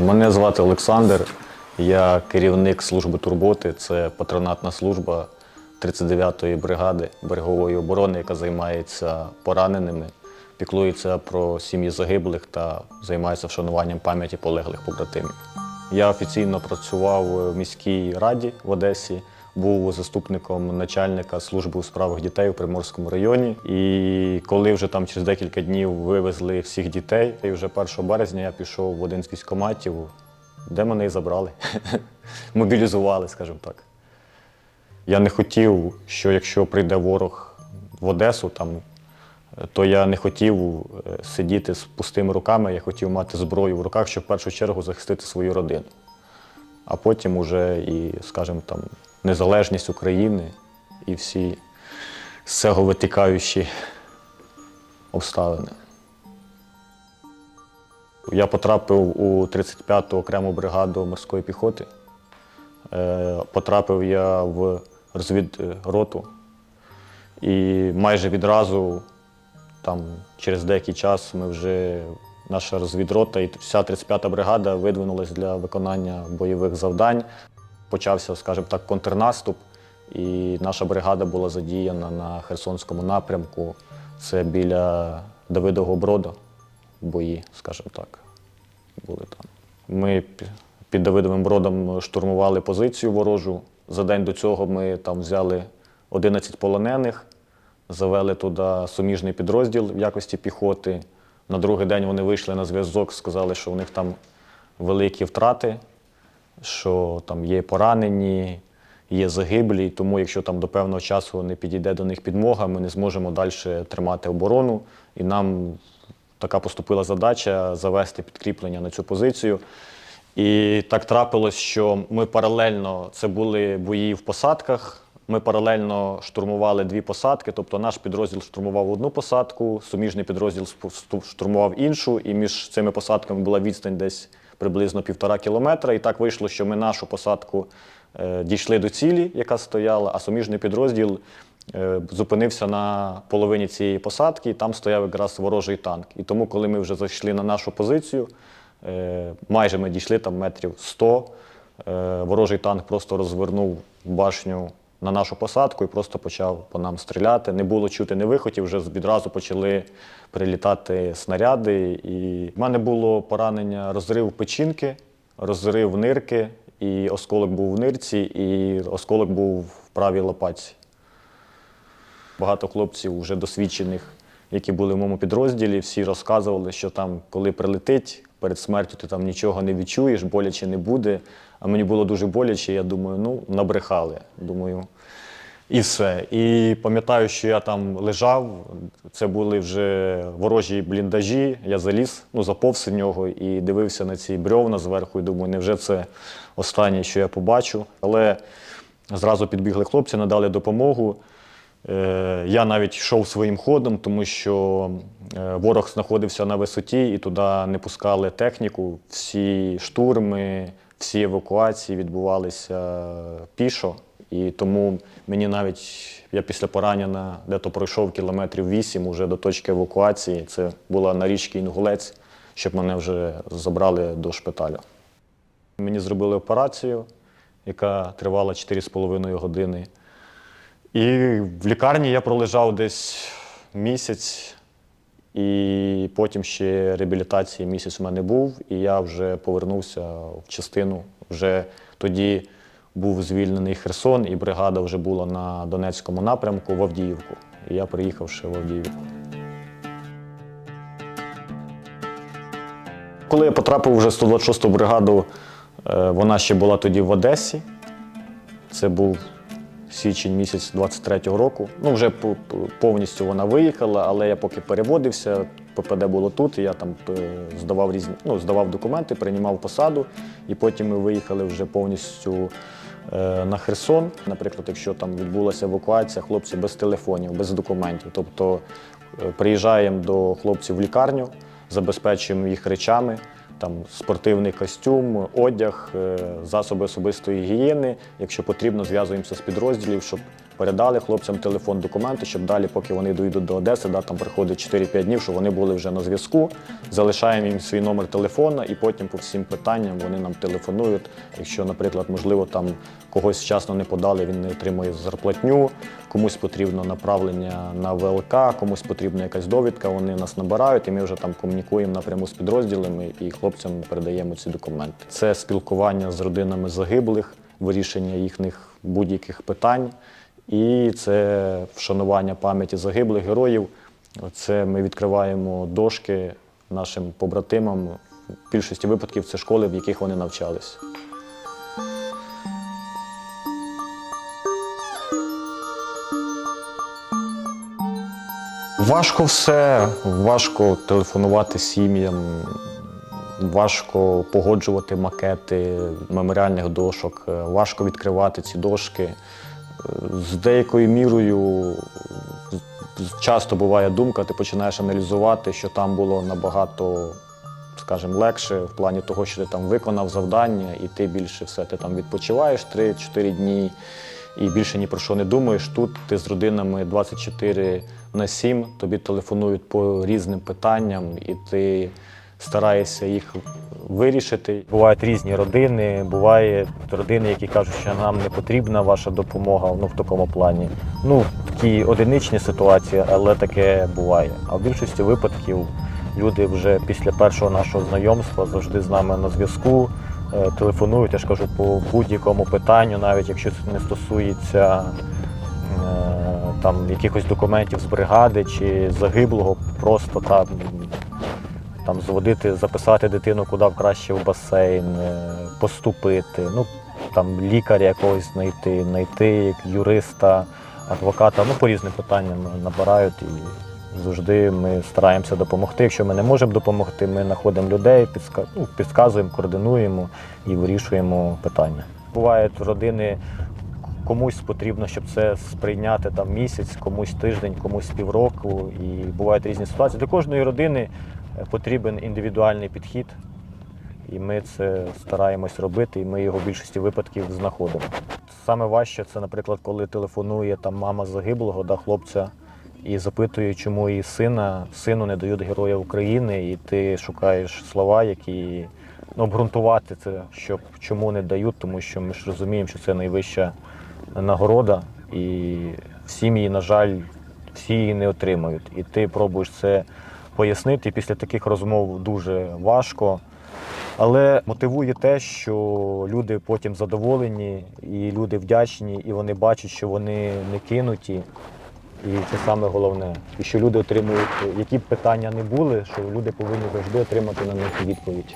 Мене звати Олександр, я керівник служби турботи. Це патронатна служба 39-ї бригади берегової оборони, яка займається пораненими, піклується про сім'ї загиблих та займається вшануванням пам'яті полеглих побратимів. Я офіційно працював в міській раді в Одесі, був заступником начальника служби у справах дітей у Приморському районі. І коли вже там через декілька днів вивезли всіх дітей, і вже 1 березня я пішов в один з військкоматів, де мене і забрали. Мобілізували, скажімо так. Я не хотів, що якщо прийде ворог в Одесу, там, то я не хотів е, сидіти з пустими руками, я хотів мати зброю в руках, щоб в першу чергу захистити свою родину. А потім уже і, скажімо, там, незалежність України і всі з цього витікаючі обставини. Я потрапив у 35-ту окрему бригаду морської піхоти. Е, Потрапив я в розвідроту. І майже відразу, там, через деякий час, ми вже, наша розвідрота і вся 35-та бригада видвинулась для виконання бойових завдань. Почався, скажімо так, контрнаступ, і наша бригада була задіяна на Херсонському напрямку. Це біля Давидового Брода бої, скажімо так, були там. Ми під Давидовим Бродом штурмували позицію ворожу. За день до цього ми там взяли 11 полонених, завели туди суміжний підрозділ в якості піхоти. На другий день вони вийшли на зв'язок, сказали, що у них там великі втрати, що там є поранені, є загиблі, тому якщо там до певного часу не підійде до них підмога, ми не зможемо далі тримати оборону. І нам така поступила задача завести підкріплення на цю позицію. І так трапилось, що ми паралельно це були бої в посадках. Ми паралельно штурмували дві посадки, тобто наш підрозділ штурмував одну посадку, суміжний підрозділ штурмував іншу, і між цими посадками була відстань десь приблизно півтора кілометра. І так вийшло, що ми нашу посадку е, дійшли до цілі, яка стояла, а суміжний підрозділ е, зупинився на половині цієї посадки, і там стояв якраз ворожий танк. І тому, коли ми вже зайшли на нашу позицію, е, майже ми дійшли там метрів 100, е, ворожий танк просто розвернув башню на нашу посадку і просто почав по нам стріляти. Не було чути ні вихотів, вже відразу почали прилітати снаряди. І в мене було поранення розрив печінки, розрив нирки, і осколок був в нирці, і осколок був в правій лопатці. Багато хлопців вже досвідчених, які були в моєму підрозділі, всі розказували, що там, коли прилетить перед смертю, ти там нічого не відчуєш, боляче не буде. А мені було дуже боляче, я думаю, ну, набрехали. Думаю, і все. І пам'ятаю, що я там лежав, це були вже ворожі бліндажі. Я заліз, ну, заповз в нього і дивився на ці брьовна зверху, і думаю, невже це останнє, що я побачу. Але зразу підбігли хлопці, надали допомогу. Е, Я навіть йшов своїм ходом, тому що е, ворог знаходився на висоті і туди не пускали техніку. Всі штурми, всі евакуації відбувалися пішо. І тому мені навіть я після поранення дето пройшов кілометрів вісім уже до точки евакуації. Це була на річці Інгулець, щоб мене вже забрали до шпиталю. Мені зробили операцію, яка тривала 4,5 години. І в лікарні я пролежав десь місяць, і потім ще реабілітації місяць у мене був, і я вже повернувся в частину. Вже тоді був звільнений Херсон, і бригада вже була на Донецькому напрямку в Авдіївку. І я приїхав ще в Авдіївку. Коли я потрапив вже в 126-ту бригаду, е, вона ще була тоді в Одесі. Це був січень місяць 23-го року. Ну, вже по- по- повністю вона виїхала, але я поки переводився, ППД було тут, і я там е, здавав різні, ну, здавав документи, приймав посаду, і потім ми виїхали вже повністю е, на Херсон. Наприклад, якщо там відбулася евакуація, хлопці без телефонів, без документів. Тобто е, приїжджаємо до хлопців в лікарню, забезпечуємо їх речами. Там спортивний костюм, одяг, е, засоби особистої гігієни. Якщо потрібно, зв'язуємося з підрозділів, щоб передали хлопцям телефон, документи, щоб далі, поки вони доїдуть до Одеси, да, там приходить 4-5 днів, щоб вони були вже на зв'язку. Залишаємо їм свій номер телефона, і потім по всім питанням вони нам телефонують. Якщо, наприклад, можливо, там когось вчасно не подали, він не отримує зарплатню, комусь потрібно направлення на ВЛК, комусь потрібна якась довідка, вони нас набирають, і ми вже там комунікуємо напряму з підрозділами і хлопцям передаємо ці документи. Це спілкування з родинами загиблих, вирішення їхніх будь-яких питань. І це вшанування пам'яті загиблих героїв. Це ми відкриваємо дошки нашим побратимам. В більшості випадків це школи, в яких вони навчались. Важко все, важко телефонувати сім'ям, важко погоджувати макети меморіальних дошок, важко відкривати ці дошки. З деякою мірою часто буває думка, ти починаєш аналізувати, що там було набагато, скажімо, легше в плані того, що ти там виконав завдання, і ти більше все, ти там відпочиваєш 3-4 дні і більше ні про що не думаєш. Тут ти з родинами 24 на 7, тобі телефонують по різним питанням, і ти стараєшся їх вирішити. Бувають різні родини, бувають родини, які кажуть, що нам не потрібна ваша допомога ну, в такому плані. Ну, такі одиничні ситуації, але таке буває. А в більшості випадків люди вже після першого нашого знайомства завжди з нами на зв'язку. е, Телефонують, я ж кажу, по будь-якому питанню, навіть якщо це не стосується е, там якихось документів з бригади чи загиблого, просто там, там зводити, записати дитину куди краще в басейн, е, поступити, ну там лікаря якогось знайти, знайти юриста, адвоката, ну по різним питанням набирають і завжди ми стараємося допомогти. Якщо ми не можемо допомогти, ми знаходимо людей, ну, підказуємо, координуємо і вирішуємо питання. Бувають родини, комусь потрібно, щоб це сприйняти там місяць, комусь тиждень, комусь півроку. І бувають різні ситуації. Для кожної родини потрібен індивідуальний підхід, і ми це стараємось робити, і ми його в більшості випадків знаходимо. Саме важче це, наприклад, коли телефонує там мама загиблого, да, хлопця, і запитує, чому її сина, сину не дають Героя України, і ти шукаєш слова, які ну, обґрунтувати це, щоб чому не дають, тому що ми ж розуміємо, що це найвища нагорода, і в сім'ї, на жаль, всі її не отримають. І ти пробуєш це пояснити. Після таких розмов дуже важко. Але мотивує те, що люди потім задоволені, і люди вдячні, і вони бачать, що вони не кинуті. І це саме головне. І що люди отримують, які б питання не були, що люди повинні завжди отримати на них відповідь.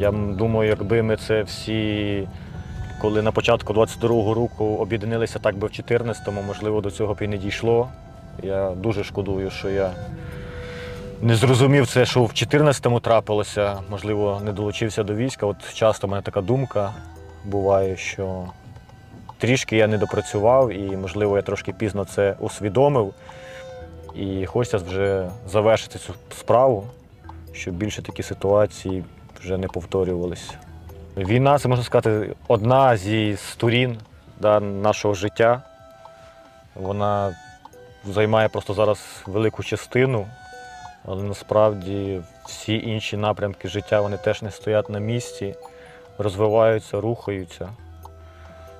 Я думаю, якби ми це всі, коли на початку 22-го року об'єдналися так би в 14-му, можливо, до цього б і не дійшло. Я дуже шкодую, що я не зрозумів це, що в 14-му трапилося, можливо, не долучився до війська. От часто в мене така думка буває, що трішки я не допрацював і, можливо, я трошки пізно це усвідомив. І хочеться вже завершити цю справу, щоб більше такі ситуації вже не повторювалися. Війна, це можна сказати, одна зі сторін да, нашого життя. Вона займає просто зараз велику частину, але насправді всі інші напрямки життя вони теж не стоять на місці, розвиваються, рухаються.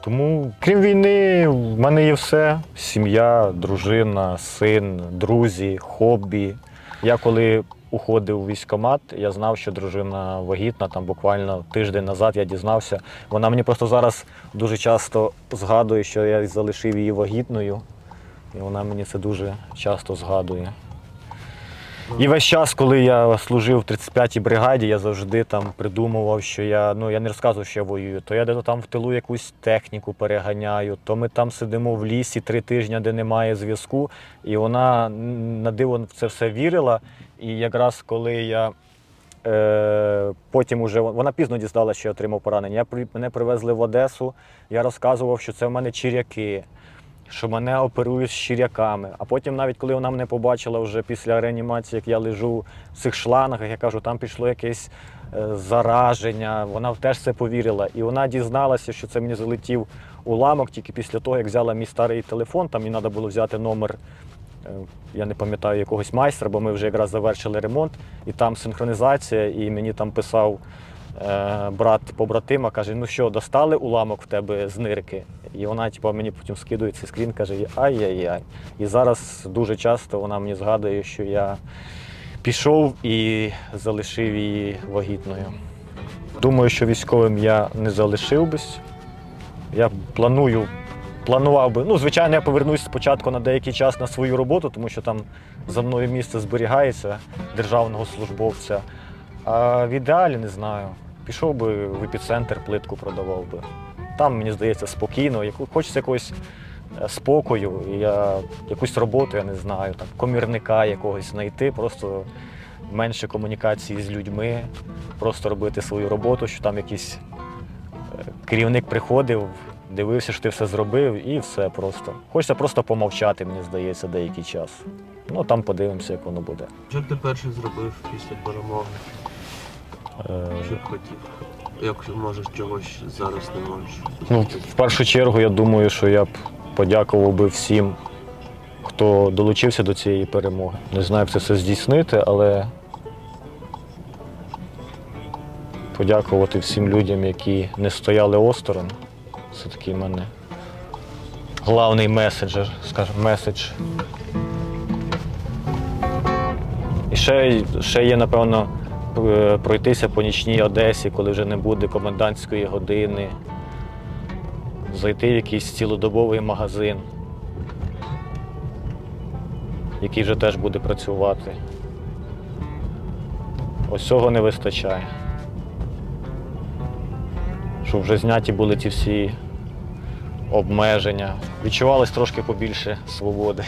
Тому, крім війни, в мене є все: сім'я, дружина, син, друзі, хобі. Я коли уходив у військкомат, я знав, що дружина вагітна. Там буквально тиждень назад я дізнався. Вона мені просто зараз дуже часто згадує, що я залишив її вагітною. І вона мені це дуже часто згадує. І весь час, коли я служив в 35-й бригаді, я завжди там придумував, що я ну я не розказував, що я воюю. То я де там в тилу якусь техніку переганяю, то ми там сидимо в лісі три тижні, де немає зв'язку. І вона на диво в це все вірила. І якраз коли я е, потім уже вона пізно дізналася, що я отримав поранення. Я мене привезли в Одесу. Я розказував, що це в мене чиряки що мене оперують з щиряками. А потім, навіть коли вона мене побачила вже після реанімації, як я лежу в цих шлангах, я кажу, там пішло якесь е, зараження. Вона теж це повірила. І вона дізналася, що це мені залетів уламок тільки після того, як взяла мій старий телефон. Там мені треба було взяти номер. е, Я не пам'ятаю якогось майстра, бо ми вже якраз завершили ремонт, і там синхронізація, і мені там писав брат побратима, каже: ну що, достали уламок в тебе з нирки? І вона, типу, мені потім скидує цей скрін, каже, ай-яй-яй. І зараз дуже часто вона мені згадує, що я пішов і залишив її вагітною. Думаю, що військовим я не залишив бись. Я планую, планував би. Ну, звичайно, я повернусь спочатку на деякий час на свою роботу, тому що там за мною місце зберігається державного службовця. А в ідеалі не знаю. Пішов би в епіцентр, плитку продавав би. Там, мені здається, спокійно. Хочеться якогось е, спокою, я якусь роботу, я не знаю, там, комірника якогось знайти, просто менше комунікації з людьми, просто робити свою роботу, що там якийсь е, керівник приходив, дивився, що ти все зробив, і все просто. Хочеться просто помовчати, мені здається, деякий час. Ну там подивимося, як воно буде. Що б ти перший зробив після перемоги? Е, Що хотів? Як можеш чогось зараз не можеш? Ну, в першу чергу, я думаю, що я б подякував би всім, хто долучився до цієї перемоги. Не знаю, як це все здійснити, але подякувати всім людям, які не стояли осторонь. Це такий в мене головний меседжер, скажімо, меседж. І ще, ще є, напевно, пройтися по нічній Одесі, коли вже не буде комендантської години, зайти в якийсь цілодобовий магазин, який вже теж буде працювати. Ось цього не вистачає. Щоб вже зняті були ті всі обмеження. Відчувалось трошки побільше свободи.